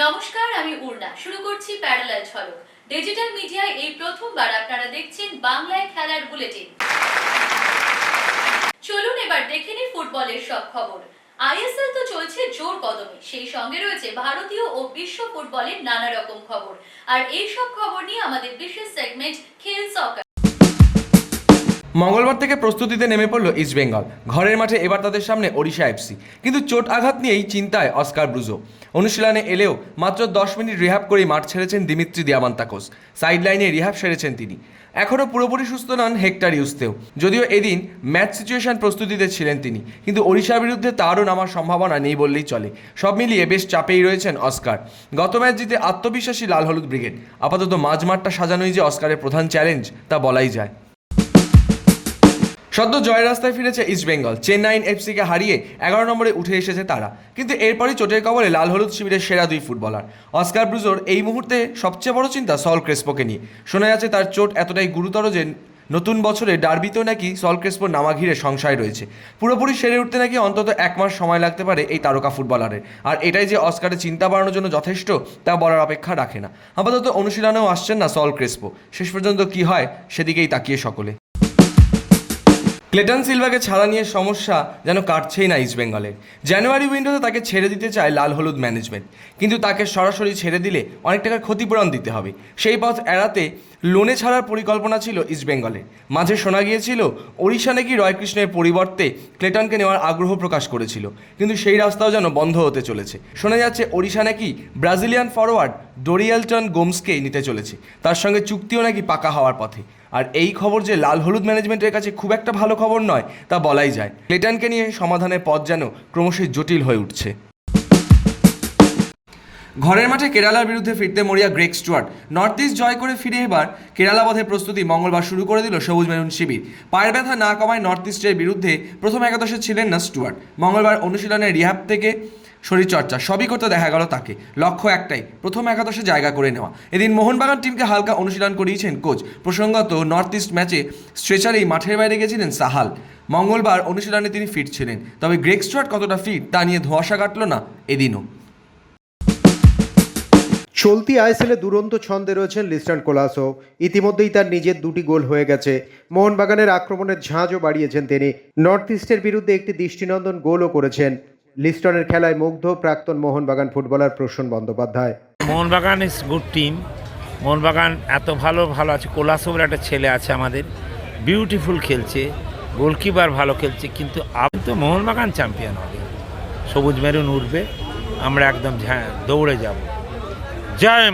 নমস্কার, আমি উর্না শুরু করছি প্যারালাল ঝলক। ডিজিটাল মিডিয়ায় এই প্রথমবার আপনারা দেখছেন বাংলায় খেলার বুলেটিন। চলুন এবার দেখে নিই ফুটবলের সব খবর। আইএসএল তো চলছে জোর কদমে। সেই সঙ্গে রয়েছে ভারতীয় ও বিশ্ব ফুটবলের নানা রকম খবর। আর এই সব খবর নিয়ে আমাদের বিশেষ সেগমেন্ট খেল সকার মঙ্গলবার থেকে প্রস্তুতিতে নেমে পড়ল ইস্টবেঙ্গল ঘরের মাঠে এবার তাদের সামনে ওড়িশা এফসি কিন্তু চোট আঘাত নিয়েই চিন্তায় অস্কার ব্রুজো। অনুশীলনে এলেও মাত্র দশ মিনিট রিহাব করেই মাঠ ছেড়েছেন দিমিত্রি দিয়ামান্তাকোস। সাইড লাইনে রিহ্যাব সেরেছেন তিনি। এখনও পুরোপুরি সুস্থ নন হেক্টর ইউসতেও। যদিও এদিন ম্যাচ সিচুয়েশন প্রস্তুতিতে ছিলেন তিনি। কিন্তু ওড়িশার বিরুদ্ধে তারও নামার সম্ভাবনা নেই বললেই চলে। সব মিলিয়ে বেশ চাপেই রয়েছেন অস্কার। গত ম্যাচ জিতে আত্মবিশ্বাসী লাল হলুদ ব্রিগেড। আপাতত মাঝমাঠটা সাজানোই যে অস্কারের প্রধান চ্যালেঞ্জ, তা বলাই যায়। সদ্য জয় রাস্তায় ফিরেছে ইস্টবেঙ্গল চেন্নাইন এফসিকে হারিয়ে এগারো নম্বরে উঠে এসেছে তারা। কিন্তু এরপরই চোটের কবলে লাল হলুদ শিবিরের সেরা দুই ফুটবলার। অস্কার ব্রুজোর এই মুহূর্তে সবচেয়ে বড় চিন্তা সল ক্রেসপোকে নিয়ে। শোনা যাচ্ছে তার চোট এতটাই গুরুতর যে নতুন বছরে ডার্বিতেও নাকি সল ক্রেসপোর নামা ঘিরে সংশয় রয়েছে। পুরোপুরি সেরে উঠতে নাকি অন্তত এক মাস সময় লাগতে পারে এই তারকা ফুটবলারের। আর এটাই যে অস্কারের চিন্তা বাড়ানোর জন্য যথেষ্ট, তা বলার অপেক্ষা রাখে না। আপাতত অনুশীলনেও আসছেন না সল ক্রেসপো। শেষ পর্যন্ত কি হয় সেদিকেই তাকিয়ে সকলে। ক্লেটন সিলভাকে ছাড়া নিয়ে সমস্যা যেন কাটছেই না ইস্টবেঙ্গলের জানুয়ারি উইন্ডোতে তাকে ছেড়ে দিতে চায় লাল হলুদ ম্যানেজমেন্ট কিন্তু তাকে সরাসরি ছেড়ে দিলে অনেক টাকার ক্ষতিপূরণ দিতে হবে। সেই পথ এড়াতে লোনে ছাড়ার পরিকল্পনা ছিল ইস্টবেঙ্গলের মাঝে শোনা গিয়েছিল, ওড়িশা নাকি রয়কৃষ্ণের পরিবর্তে ক্লেটনকে নেওয়ার আগ্রহ প্রকাশ করেছিল। কিন্তু সেই রাস্তাও যেন বন্ধ হতে চলেছে। শোনা যাচ্ছে, ওড়িশা নাকি ব্রাজিলিয়ান ফরওয়ার্ড ডোরিয়ালটন গোমসকে নিতে চলেছে। তার সঙ্গে চুক্তিও নাকি পাকা হওয়ার পথে। আর এই খবর যে লাল হলুদ ম্যানেজমেন্টের কাছে খুব একটা ভালো খবর নয়, তা বলাই যায়। ক্লেটনকে নিয়ে সমাধানের পথ যেন ক্রমশই জটিল হয়ে উঠছে। ঘরের মাঠে কেরালার বিরুদ্ধে ফিরতে মরিয়া গ্রেক স্টুয়ার্ট। নর্থ ইস্ট জয় করে ফিরে এবার কেরালা বধের প্রস্তুতি মঙ্গলবার শুরু করে দিল সবুজ মেরুন শিবির। পায়ের ব্যথা না কমায় নর্থ ইস্টের বিরুদ্ধে প্রথম একাদশে ছিলেন না স্টুয়ার্ট। মঙ্গলবার অনুশীলনে রিহাব থেকে শরীরচর্চা, সবই করতে দেখা গেল তাকে। লক্ষ্য একটাই, প্রথম একাদশে জায়গা করে নেওয়া। এদিন মোহনবাগান টিমকে হালকা অনুশীলন করিয়েছেন কোচ। প্রসঙ্গত নর্থ ইস্ট ম্যাচে স্ট্রেচারেই মাঠের বাইরে গেছিলেন সাহাল। মঙ্গলবার অনুশীলনে তিনি ফিট ছিলেন। তবে গ্রেক স্টুয়ার্ট কতটা ফিট তা নিয়ে ধোঁয়াশা কাটল না এদিনও। চলতি আইএসএলে দুরন্ত ছন্দে রয়েছেন লিস্টার্ন কোলাসো। ইতিমধ্যেই তার নিজের দুটি গোল হয়ে গেছে। মোহনবাগানের আক্রমণের ঝাঁজও বাড়িয়েছেন তিনি। নর্থ ইস্টের বিরুদ্ধে একটি দৃষ্টিনন্দন গোলও করেছেন। লিস্টনের খেলায় মুগ্ধ প্রাক্তন Mohun Bagan footballer Prasun Bandyopadhyay. Mohun Bagan is good team Mohun Bagan এত ভালো ভালো আছে। কোলাসো বলে একটা ছেলে আছে আমাদের। বিউটিফুল খেলছে। গোলকিপার ভালো খেলছে। কিন্তু আমি তো মোহনবাগান চ্যাম্পিয়ন হবে। সবুজ মেরুন উঠবে আমরা একদম দৌড়ে যাব। জয়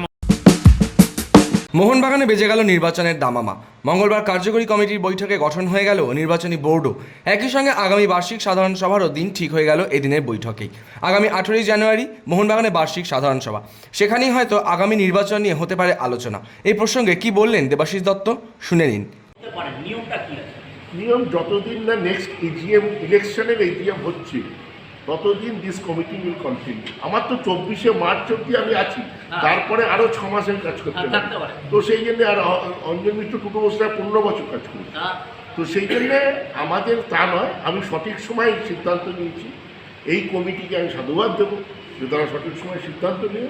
মোহনবাগানে বেজে গেল নির্বাচনের দামামা। মঙ্গলবার কার্যকরী কমিটির বৈঠকে গঠন হয়ে গেল নির্বাচনী বোর্ডও। একই সঙ্গে আগামী বার্ষিক সাধারণ সভারও দিন ঠিক হয়ে গেল এদিনের বৈঠকেই। আগামী আঠেরোই জানুয়ারি মোহনবাগানে বার্ষিক সাধারণ সভা। সেখানেই হয়তো আগামী নির্বাচন নিয়ে হতে পারে আলোচনা। এই প্রসঙ্গে কি বললেন দেবাশিস দত্ত শুনে নিন। নিয়ম যতদিন না নেক্সট ইজিএম ইলেকশনের ইজিএম হচ্ছে ততদিন দিস কমিটি উইল কন্টিনিউ আমার তো চব্বিশে মার্চ অব্দি আমি আছি। তারপরে আরও ছ মাসের কাজ করতে হ্যাঁ, পারি। তো সেই জন্য আর অ- অঞ্জন মিত্র টুটু বস্তায় পনেরো বছর কাজ করি তো সেই জন্যে আমাদের তা নয় আমি সঠিক সময় সিদ্ধান্ত নিয়েছি। এই কমিটিকে আমি সাধুবাদ দেবো যে তারা সঠিক সময় সিদ্ধান্ত নিয়ে।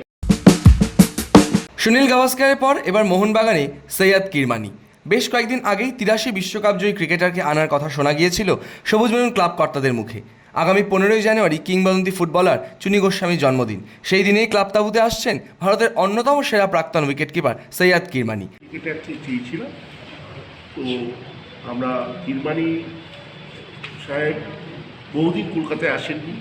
সুনীল গাভাস্কারের পর এবার মোহনবাগানে সৈয়দ কিরমানি। বেশ কয়েকদিন আগেই তিরাশি বিশ্বকাপ জয়ী ক্রিকেটারকে আনার কথা শোনা গিয়েছিল সবুজ মেরুন ক্লাব কর্তাদের মুখে। আগামী পনেরোই জানুয়ারি কিংবদন্তি ফুটবলার চুনি গোস্বামীর জন্মদিন। সেই দিনেই ক্লাব তাবুতে আসছেন ভারতের অন্যতম সেরা প্রাক্তন উইকেটকিপার সৈয়দ কিরমানি। চেয়েছিলাম তো আমরা কিরমানি সাহেব বহুদিন কলকাতায় আসেননি।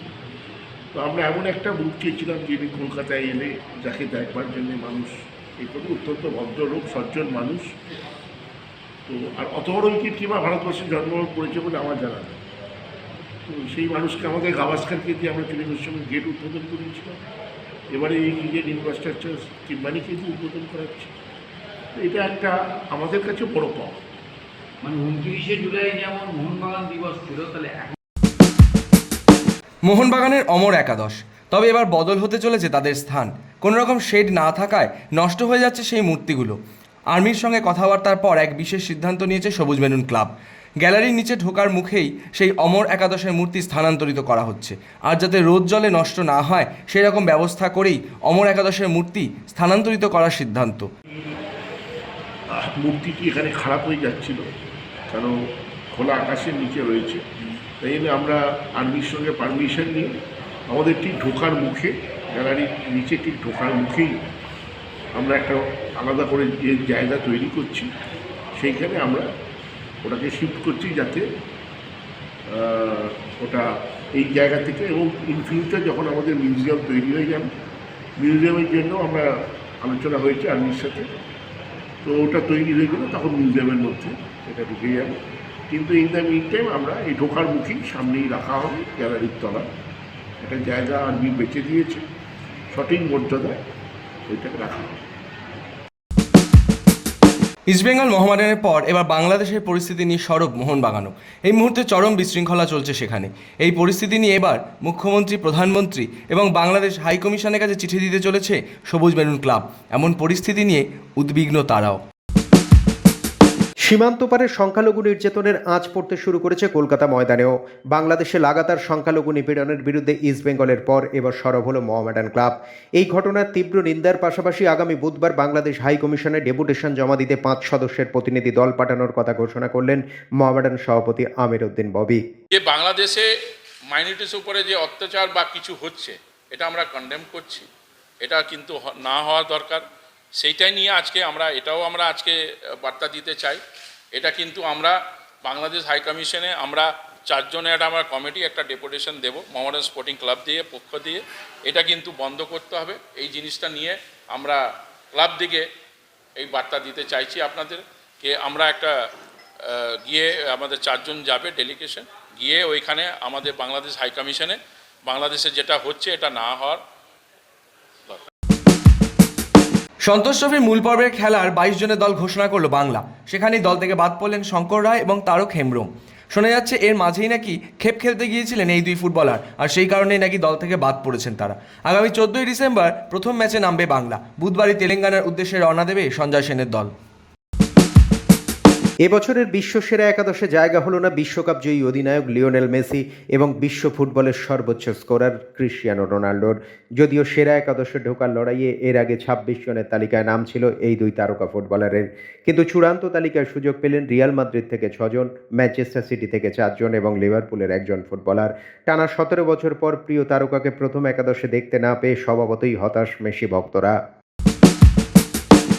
তো আমরা এমন একটা বুক চেয়েছিলাম যিনি কলকাতায় এলে যাকে দেখবার জন্য মানুষ এই করবে। অত্যন্ত ভদ্রলোক সজ্জন মানুষ। তো আর অত বড় উইকেট কিংবা ভারতবর্ষে জন্মগ্রহণ করেছে বলে আমার জানা নেই। সেই মানুষকে আমাদের গাভাস্কারকে দিয়ে আমরা টেলিভিশনের সঙ্গে গেট উদ্বোধন করিয়েছিলাম। এবারে এই ক্রিকেট ইনফ্রাস্ট্রাকচার কিরমানিকে দিয়ে উদ্বোধন করাচ্ছি এটা একটা আমাদের কাছে বড় পাওয়া। মানে উনত্রিশে জুলাই যেমন মোহনবাগান দিবস ছিল তাহলে মোহনবাগানের অমর একাদশ। তবে এবার বদল হতে চলেছে তাদের স্থান। কোনো রকম শেড না থাকায় নষ্ট হয়ে যাচ্ছে সেই মূর্তিগুলো। আর্মির সঙ্গে কথাবার্তার পর এক বিশেষ সিদ্ধান্ত নিয়েছে সবুজ মেরুন ক্লাব। গ্যালারির নিচে ঢোকার মুখেই সেই অমর একাদশের মূর্তি স্থানান্তরিত করা হচ্ছে। আর যাতে রোদ জলে নষ্ট না হয় সেই রকম ব্যবস্থা করেই অমর একাদশের মূর্তি স্থানান্তরিত করার সিদ্ধান্ত। মূর্তিটি এখানে খারাপ হয়ে যাচ্ছিল কারণ খোলা আকাশের নিচে রয়েছে। তাই জন্য আমরা আর্মির সঙ্গে পারমিশন নিয়ে আমাদের ঠিক ঢোকার মুখে, গ্যালারির নিচে ঠিক ঢোকার মুখেই আমরা একটা আলাদা করে যে জায়গা তৈরি করছি, সেইখানে আমরা ওটাকে শিফট করছি যাতে ওটা এই জায়গা থেকে এবং ইন ফিউচার যখন আমাদের মিউজিয়াম তৈরি হয়ে যাবে মিউজিয়ামের জন্য আমরা আলোচনা হয়েছে আর্মির সাথে। তো ওটা তৈরি হয়ে গেলে তখন মিউজিয়ামের মধ্যে এটা ঢুকে যাবে। কিন্তু ইন দ্য মিন টাইম আমরা এই ঢোকার মুখেই সামনেই রাখা হবে গ্যালারির তলা একটা জায়গা আর্মি বেঁচে দিয়েছে, সঠিক মর্যাদায় ওইটাকে রাখা হবে। ইস্টবেঙ্গল মহামারানের পর এবার বাংলাদেশের পরিস্থিতি নিয়ে সরব মোহনবাগানও। এই মুহূর্তে চরম বিশৃঙ্খলা চলছে সেখানে। এই পরিস্থিতি নিয়ে এবার মুখ্যমন্ত্রী, প্রধানমন্ত্রী এবং বাংলাদেশ হাইকমিশনের কাছে চিঠি দিতে চলেছে সবুজ মেরুন ক্লাব। এমন পরিস্থিতি নিয়ে উদ্বিগ্ন তারাও। সীমান্ত পারে সংখ্যালঘু নির্যাতনের আঁচ পড়তে শুরু করেছে কলকাতা ময়দানেও। বাংলাদেশে লাগাতার সংখ্যালঘু নিপীড়নের বিরুদ্ধে ইস্টবেঙ্গলের পর এবার সরব হল মোহামেডান ক্লাব এই ঘটনার তীব্র নিন্দার পাশাপাশি আগামী বুধবার বাংলাদেশ হাই কমিশনে ডেপুটেশন জমা দিতে পাঁচ সদস্যের প্রতিনিধি দল পাঠানোর কথা ঘোষণা করলেন মোহামেডান সভাপতি আমির উদ্দিন ববি। যে বাংলাদেশে মাইনরিটিস উপরে যে অত্যাচার বা কিছু হচ্ছে, এটা আমরা কন্ডেম করছি। এটা কিন্তু না হওয়া দরকার। সেইটাই নিয়ে আজকে আমরা, এটাও আমরা আজকে বার্তা দিতে চাই। এটা কিন্তু আমরা বাংলাদেশ হাই কমিশনে আমরা চারজনে একটা আমরা কমিটি একটা ডেপুটেশন দেব, মোহামেডান স্পোর্টিং ক্লাব দিয়ে, পক্ষ দিয়ে। এটা কিন্তু বন্ধ করতে হবে। এই জিনিসটা নিয়ে আমরা ক্লাব দিকে এই বার্তা দিতে চাইছি আপনাদের কে আমরা একটা গিয়ে আমাদের চারজন যাবে ডেলিগেশন, গিয়ে ওইখানে আমাদের বাংলাদেশ হাই কমিশনে, বাংলাদেশে যেটা হচ্ছে এটা না হওয়ার সন্তোষ ট্রফির মূল পর্বের খেলার বাইশ জনের দল ঘোষণা করল বাংলা। সেখানেই দল থেকে বাদ পড়লেন শঙ্কর রায় এবং তারক হেমব্রম। শোনা যাচ্ছে এর মাঝেই নাকি খেপ খেলতে গিয়েছিলেন এই দুই ফুটবলার, আর সেই কারণেই নাকি দল থেকে বাদ পড়েছেন তারা। আগামী চোদ্দই ডিসেম্বর প্রথম ম্যাচে নামবে বাংলা। বুধবারই তেলেঙ্গানার উদ্দেশ্যে রওনা দেবে সঞ্জয় সেনের দল। এবছরের বিশ্বসেরা একাদশে জায়গা হলো না বিশ্বকাপ জয়ী অধিনায়ক লিওনেল মেসি এবং বিশ্ব ফুটবলের সর্বোচ্চ স্কোরার ক্রিশ্চিয়ানো রোনাল্ডোর। যদিও সেরা একাদশে ঢোকার লড়াইয়ে এর আগে ছাব্বিশ জনের তালিকায় নাম ছিল এই দুই তারকা ফুটবলারের। কিন্তু চূড়ান্ত তালিকায় সুযোগ পেলেন রিয়াল মাদ্রিদ থেকে ছজন, ম্যানচেস্টার সিটি থেকে চারজন এবং লিভারপুলের একজন ফুটবলার। টানা সতেরো বছর পর প্রিয় তারকাকে প্রথম একাদশে দেখতে না পেয়ে স্বভাবতই হতাশ মেসি ভক্তরা।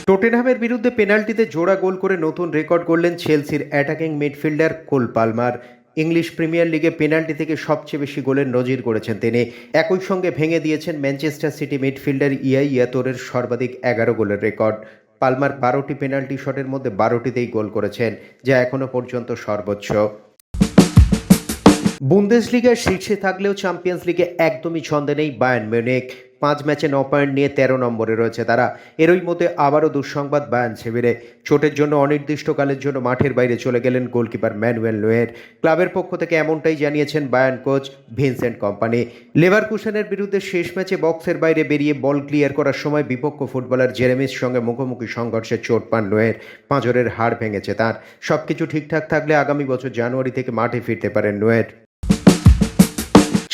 টোটেনহামের বিরুদ্ধে পেনাল্টিতে জোড়া গোল করে নতুন রেকর্ড করলেন চেলসির attacking midfielder Cole Palmer. English Premier লিগে পেনাল্টি থেকে সবচেয়ে বেশি গোলের নজির করেছেন তিনি। একই সঙ্গে ভেঙে দিয়েছেন ম্যানচেস্টার সিটি মিডফিল্ডার ইয়াই ইয়াতোরের সর্বাধিক এগারো গোলের রেকর্ড। পালমার বারোটি পেনাল্টি শটের মধ্যে বারোটিতেই গোল করেছেন, যা এখনও পর্যন্ত সর্বোচ্চ। বুন্দেসলিগার শীর্ষে থাকলেও চ্যাম্পিয়ন্স লিগে একদমই ছন্দে নেই বায়ার্ন মিউনিক পাঁচ ম্যাচে ন পয়েন্ট নিয়ে তেরো নম্বরে রয়েছে তারা। এরই মধ্যে আবারও দুঃসংবাদ বায়ান শিবিরে। চোটের জন্য অনির্দিষ্টকালের জন্য মাঠের বাইরে চলে গেলেন গোলকিপার ম্যানুয়েল লোয়ের। ক্লাবের পক্ষ থেকে এমনটাই জানিয়েছেন বায়ান কোচ ভিনসেন্ট কোম্পানি। লেভারকুশনের বিরুদ্ধে শেষ ম্যাচে বক্সের বাইরে বেরিয়ে বল ক্লিয়ার করার সময় বিপক্ষ ফুটবলার জেরেমিস সঙ্গে মুখোমুখি সংঘর্ষে চোট পান লোয়ের। পাঁজরের হাড় ভেঙেছে তার। সবকিছু ঠিকঠাক থাকলে আগামী বছর জানুয়ারি থেকে মাঠে ফিরতে পারেন নোয়ের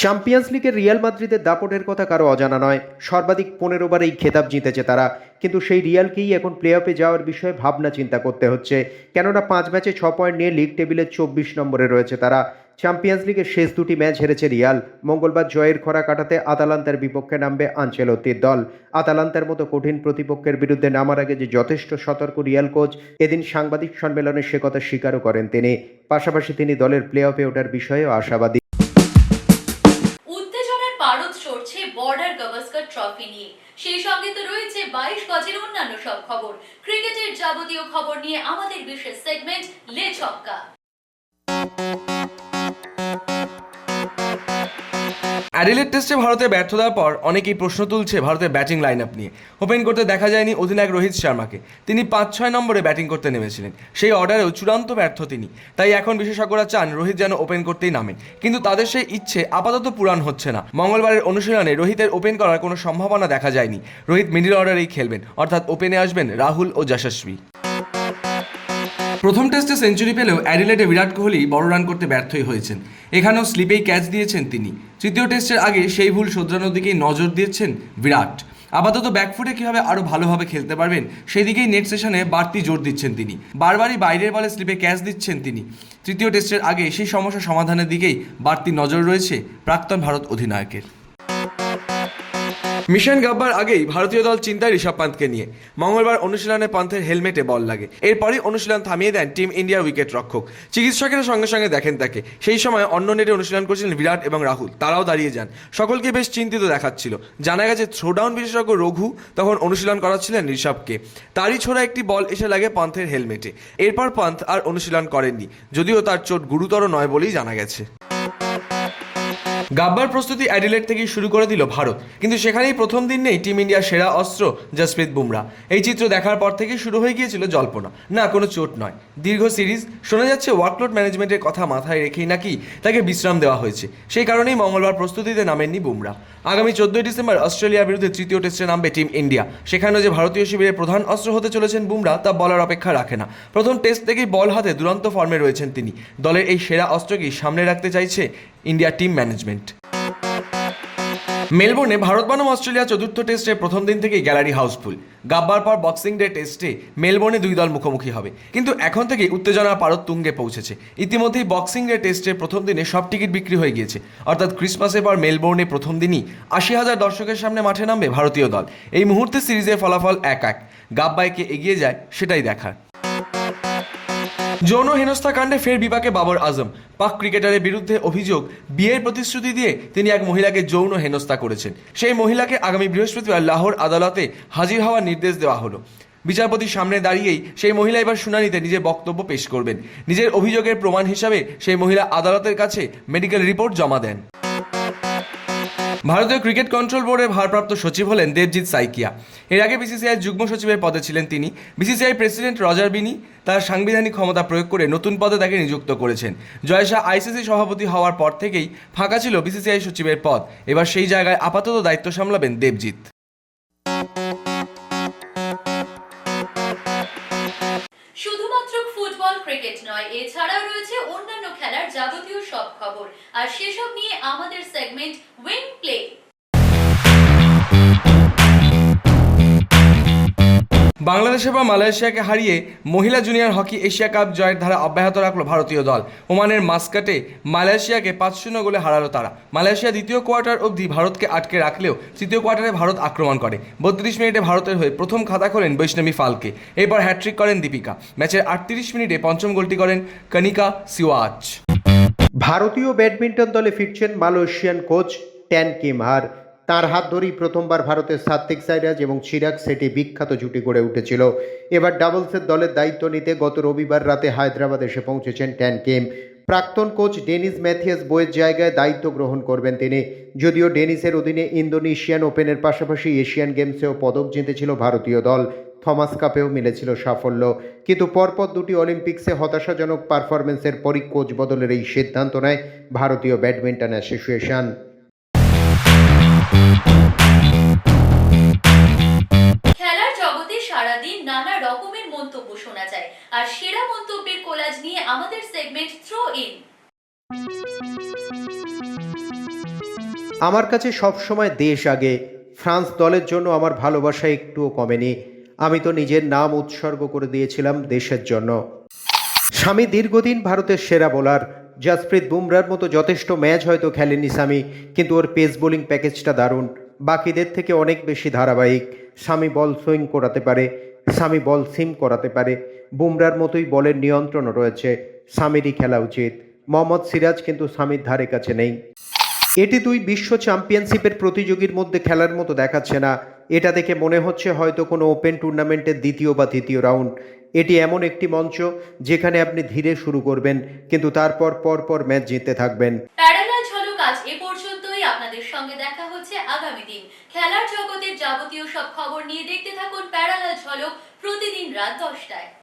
চ্যাম্পিয়ন্স লিগের রিয়াল মাদ্রিদের দাপটের কথা কারও অজানা নয়। সর্বাধিক পনেরো বার এই খেতাব জিতেছে তারা। কিন্তু সেই রিয়ালকেই এখন প্লে অফে যাওয়ার বিষয়ে ভাবনা চিন্তা করতে হচ্ছে। কেননা পাঁচ ম্যাচে ছ পয়েন্ট নিয়ে লিগ টেবিলের চব্বিশ নম্বরে রয়েছে তারা। চ্যাম্পিয়ন্স লিগের শেষ দুটি ম্যাচ হেরেছে রিয়াল মঙ্গলবার জয়ের খরা কাটাতে আতালান্তার বিপক্ষে নামবে আঞ্চেলত্তির দল। আতালান্তার মতো কঠিন প্রতিপক্ষের বিরুদ্ধে নামার আগে যে যথেষ্ট সতর্ক রিয়াল কোচ এদিন সাংবাদিক সম্মেলনে সে কথা স্বীকারও করেন তিনি। পাশাপাশি তিনি দলের প্লে অফে ওঠার বিষয়েও আশাবাদী। ট্রফি নিয়ে। সেই সঙ্গে তো রয়েছে বাইশ গজের অন্যান্য সব খবর। ক্রিকেটের যাবতীয় খবর নিয়ে আমাদের বিশেষ সেগমেন্ট লে ছক্কা। অ্যাডিলেড টেস্টে ভারতের ব্যর্থতার পর অনেকেই প্রশ্ন তুলছে ভারতের ব্যাটিং লাইন আপ নিয়ে। ওপেন করতে দেখা যায়নি অধিনায়ক রোহিত শর্মাকে। তিনি পাঁচ ছয় নম্বরে ব্যাটিং করতে নেমেছিলেন। সেই অর্ডারেও চূড়ান্ত ব্যর্থ তিনি। তাই এখন বিশেষজ্ঞরা চান রোহিত যেন ওপেন করতেই নামে। কিন্তু তাদের সেই ইচ্ছে আপাতত পূরণ হচ্ছে না। মঙ্গলবারের অনুশীলনে রোহিতের ওপেন করার কোনো সম্ভাবনা দেখা যায়নি। রোহিত মিডিল অর্ডারেই খেলবেন। অর্থাৎ ওপেনে আসবেন রাহুল ও যশস্বী। প্রথম টেস্টে সেঞ্চুরি পেলেও অ্যাডিলেটে বিরাট কোহলি বড় রান করতে ব্যর্থই হয়েছেন। এখানেও স্লিপেই ক্যাচ দিয়েছেন তিনি। তৃতীয় টেস্টের আগে সেই ভুল শোধরানোর দিকেই নজর দিয়েছেন বিরাট। আপাতত ব্যাকফুটে কীভাবে আরও ভালোভাবে খেলতে পারবেন, সেদিকেই নেট সেশনে বাড়তি জোর দিচ্ছেন তিনি। বারবারই বাইরের বলে স্লিপে ক্যাচ দিচ্ছেন তিনি। তৃতীয় টেস্টের আগে সেই সমস্যা সমাধানের দিকেই বাড়তি নজর রয়েছে প্রাক্তন ভারত অধিনায়কের। মিশন গাব্বার আগেই ভারতীয় দল চিন্তায় ঋষভ পান্তকে নিয়ে। মঙ্গলবার অনুশীলনে পান্থের হেলমেটে বল লাগে। এরপরই অনুশীলন থামিয়ে দেন টিম ইন্ডিয়ার উইকেট রক্ষক চিকিৎসকেরা সঙ্গে সঙ্গে দেখেন তাকে। সেই সময় অন্য নেটে অনুশীলন করছিলেন বিরাট এবং রাহুল। তারাও দাঁড়িয়ে যান। সকলকে বেশ চিন্তিত দেখাচ্ছিল। জানা গেছে, থ্রোডাউন বিশেষজ্ঞ রঘু তখন অনুশীলন করাচ্ছিলেন ঋষভকে। তারই ছোড়া একটি বল এসে লাগে পান্থের হেলমেটে। এরপর পান্থ আর অনুশীলন করেননি। যদিও তার চোট গুরুতর নয় বলেই জানা গেছে। গাব্বার প্রস্তুতি অ্যাডিলেট থেকেই শুরু করে দিল ভারত। কিন্তু সেখানেই প্রথম দিন নেই টিম ইন্ডিয়ার সেরা অস্ত্র জসপ্রীত বুমরা। এই চিত্র দেখার পর থেকেই শুরু হয়ে গিয়েছিল জল্পনা। না, কোনো চোট নয়। দীর্ঘ সিরিজ, শোনা যাচ্ছে ওয়ার্কলোড ম্যানেজমেন্টের কথা মাথায় রেখেই নাকি তাকে বিশ্রাম দেওয়া হয়েছে। সেই কারণেই মঙ্গলবার প্রস্তুতিতে নামেননি বুমরা। আগামী চোদ্দই ডিসেম্বর অস্ট্রেলিয়ার বিরুদ্ধে তৃতীয় টেস্টে নামবে টিম ইন্ডিয়া। সেখানেও যে ভারতীয় শিবিরের প্রধান অস্ত্র হতে চলেছেন বুমরা, তা বলার অপেক্ষা রাখে না। প্রথম টেস্ট থেকেই বল হাতে দুরন্ত ফর্মে রয়েছেন তিনি। দলের এই সেরা অস্ত্রকেই সামনে রাখতে চাইছে ইন্ডিয়া টিম ম্যানেজমেন্ট। মেলবোর্নে ভারত বনাম অস্ট্রেলিয়া চতুর্থ টেস্টের প্রথম দিন থেকেই গ্যালারি হাউসফুল। গাব্বার পর বক্সিং ডে টেস্টে মেলবোর্নে দুই দল মুখোমুখি হবে। কিন্তু এখন থেকেই উত্তেজনার পারদ তুঙ্গে পৌঁছেছে। ইতিমধ্যেই বক্সিং ডে টেস্টের প্রথম দিনে সব টিকিট বিক্রি হয়ে গিয়েছে। অর্থাৎ ক্রিসমাসের পর মেলবোর্নে প্রথম দিনই আশি হাজার দর্শকের সামনে মাঠে নামবে ভারতীয় দল। এই মুহূর্তে সিরিজের ফলাফল এক এক। গাব্বাইকে এগিয়ে যায় সেটাই দেখার। যৌন হেনস্থা কাণ্ডে ফের বিপাকে বাবর আজম। পাক ক্রিকেটারের বিরুদ্ধে অভিযোগ, বিয়ের প্রতিশ্রুতি দিয়ে তিনি এক মহিলাকে যৌন হেনস্থা করেছেন। সেই মহিলাকে আগামী বৃহস্পতিবার লাহোর আদালতে হাজির হওয়ার নির্দেশ দেওয়া হলো। বিচারপতির সামনে দাঁড়িয়েই সেই মহিলা এবার শুনানিতে নিজের বক্তব্য পেশ করবেন। নিজের অভিযোগের প্রমাণ হিসাবে সেই মহিলা আদালতের কাছে মেডিকেল রিপোর্ট জমা দেন। ভারতীয় ক্রিকেট কন্ট্রোল বোর্ডের ভারপ্রাপ্ত সচিব হলেন দেবজিৎ সাইকিয়া। এর আগে বিসিসিআই যুগ্ম সচিবের পদে ছিলেন তিনি। বিসিসিআই প্রেসিডেন্ট রজার বিনি তার সাংবিধানিক ক্ষমতা প্রয়োগ করে নতুন পদে তাকে নিযুক্ত করেছেন। জয়শাহ আইসিসি সভাপতি হওয়ার পর থেকেই ফাঁকা ছিল বিসিসিআই সচিবের পদ। এবার সেই জায়গায় আপাতত দায়িত্ব সামলাবেন দেবজিৎ। ফুটবল, ক্রিকেট নয়। এছাড়াও রয়েছে অন্যান্য খেলার যাবতীয় সব খবর। আর সেসব নিয়ে আমাদের সেগমেন্ট উইং প্লে বাংলাদেশ এবং মালয়েশিয়াকে হারিয়ে মহিলা জুনিয়র হকি এশিয়া কাপ জয়ের ধারা অব্যাহত রাখল ভারতীয় দল। ওমানের মাস্কাটে মালয়েশিয়াকে পাঁচ শূন্য গোলে হারালো তারা। মালয়েশিয়া দ্বিতীয় কোয়ার্টার অবধি ভারতকে আটকে রাখলেও তৃতীয় কোয়ার্টারে ভারত আক্রমণ করে। বত্রিশ মিনিটে ভারতের হয়ে প্রথম খাতা খোলেন বৈষ্ণবী ফালকে। এরপর হ্যাট্রিক করেন দীপিকা। ম্যাচের আটত্রিশ মিনিটে পঞ্চম গোলটি করেন কনিকা সিওয়াচ ভারতীয় ব্যাডমিন্টন দলে ফিরছেন মালয়েশিয়ান কোচ ট্যান কিমহার। তার হাত ধরেই প্রথমবার ভারতের সাত্বিক সাইরাজ এবং চিরাগ সেটি বিখ্যাত জুটি গড়ে উঠেছিল। এবার ডাবলসের দলের দায়িত্ব নিতে গত রবিবার রাতে হায়দ্রাবাদ এসে পৌঁছেছেন ট্যান কিম। প্রাক্তন কোচ ডেনিস ম্যাথিয়াস বইয়ের জায়গায় দায়িত্ব গ্রহণ করবেন তিনি। যদিও ডেনিসের অধীনে ইন্দোনেশিয়ান ওপেনের পাশাপাশি এশিয়ান গেমসেও পদক জিতেছিল ভারতীয় দল। থমাস কাপেও মিলেছিল সাফল্য। কিন্তু পরপর দুটি অলিম্পিক্সে হতাশাজনক পারফরমেন্সের পরই কোচ বদলের এই সিদ্ধান্ত নেয় ভারতীয় ব্যাডমিন্টন অ্যাসোসিয়েশন। আমাদের সেগমেন্ট থ্রো ইন আমার কাছে সবসময় দেশ আগে। ফ্রান্স দলের জন্য আমার ভালোবাসা একটুও কমেনি। আমি তো নিজের নাম উৎসর্গ করে দিয়েছিলাম দেশের জন্য। স্বামী দীর্ঘদিন ভারতের সেরা বোলার জাসপ্রীত বুমরার মতো যথেষ্ট ম্যাচ হয়তো খেলেনি স্বামী, কিন্তু ওর পেস বোলিং প্যাকেজটা দারুণ। বাকিদের থেকে অনেক বেশি ধারাবাহিক। স্বামী বল সুইং করাতে পারে। স্বামী বল সিম করাতে পারে। বুমরার মতোই বলের নিয়ন্ত্রণও রয়েছে। স্বামীরই খেলা উচিত। মোহাম্মদ সিরাজ কিন্তু স্বামীর ধারে কাছে নেই। এটি দুই বিশ্ব চ্যাম্পিয়নশিপের প্রতিযোগীর মধ্যে খেলার মতো দেখাচ্ছে না। এটা দেখে মনে হচ্ছে হয়তো কোনো ওপেন টুর্নামেন্টের দ্বিতীয় বা তৃতীয় রাউন্ড। এটি এমন একটি মঞ্চ যেখানে আপনি ধীরে শুরু করবেন, কিন্তু তারপর পর পর ম্যাচ জিততে থাকবেন। প্যারালাল ঝলক আজ এ পর্যন্তই। আপনাদের সঙ্গে দেখা হচ্ছে আগামী দিন। খেলার জগতের যাবতীয় সব খবর নিয়ে দেখতে থাকুন প্যারালাল ঝলক প্রতিদিন রাত দশটায়।